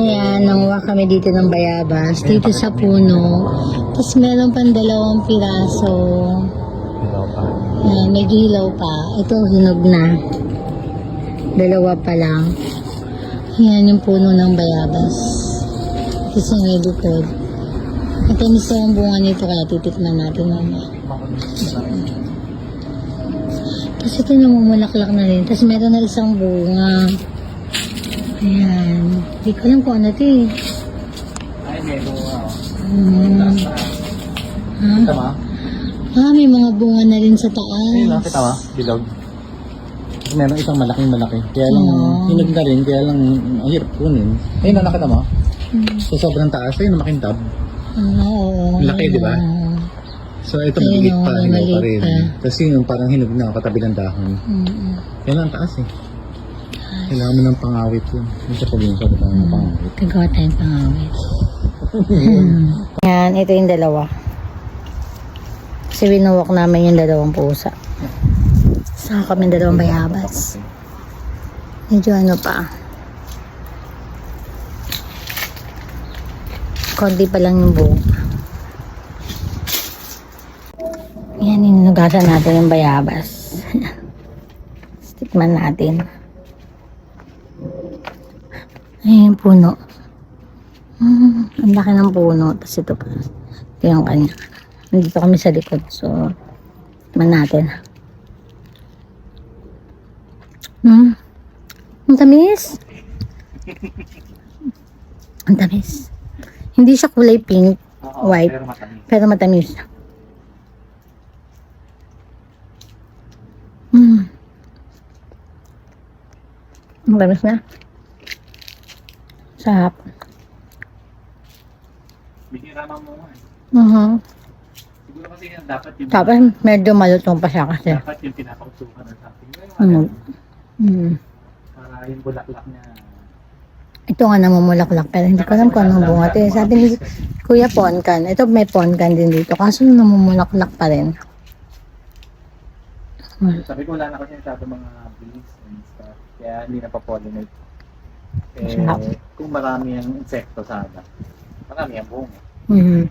Ayan, nanguha kami dito ng bayabas. Dito sa puno. Tapos meron pang dalawang piraso. Ayan, may hilaw pa. Ito, hinog na. Dalawa pa lang. Ayan yung puno ng bayabas. Kasi may likod. At isa yung bunga nito kaya titikman natin mamaya. Tapos ito namumulaklak na rin. Tapos meron na isang bunga. Ayan. Hindi ko alam kung ano ito eh. Ay, may bunga. oh. Hmm. Ha? Kita mo? Ah, may mga bunga na rin sa Ayun lang, taas. kita mo? Bilog. Meron isang malaking malaki. Kaya lang, Oo. hinog na rin. Kaya lang, ang hirap kunin. Ayun na, nakita mo? Hmm. So, sobrang taas. Ayun, makintab. Ah, oo. Laki, di ba? So, ito Ayun, maliit pa. Hinog pa rin. pa. Tapos yun, parang hinog na katabi ng dahon. Mm-mm. Yan ang taas eh. Kailangan mo ng pangawit yun. Yung sa probinsya, ba? Ng pangawit. Gagawa tayong pangawit. Yan, ito yung dalawa. Kasi winuwak namin yung dalawang pusa. Saka kami dalawang bayabas. Medyo ano pa. Konti pa lang yung buo. Yan, inugasan natin yung bayabas. Tikman natin. Yung puno. Hmm, ang laki ng puno. Tapos ito pa. Ito yung kanya. Nandito kami sa likod. So, tikman natin. Hmm. Ang tamis. Ang tamis. Hindi siya kulay pink, white, Pero matamis. pero matamis. Hmm. Ang tamis na. Sarap. Bihira mo mo eh. Mhm. Siguro kasi yan, dapat yung, Tapos medyo malutong pa siya kasi. dapat yung pinapausukan ng sabi. Ano? Mm. Para yung bulaklak niya. Ito nga namumulaklak pero hindi ko alam kung anong bunga ito. Sabi ni Kuya Ponkan, ito may Ponkan din dito kaso namumulaklak pa rin. Hmm. Sabi ko wala na kasi masyado mga bees and stuff. Kaya hindi na pa-pollinate. Eh, Sarap. kung marami ang insekto sana, marami ang bunga. Mhm.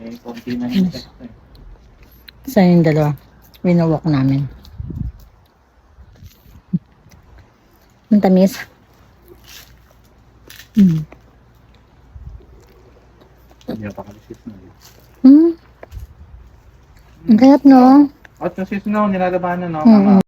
Eh, konti na yung insekto eh. Sa yung dalawa, winuwalk namin. Ang tamis. Mm. Hindi na pa kalisis na yun. Mm. Ang sarap no? At yung sis no, nilalabanan no, Mm. mga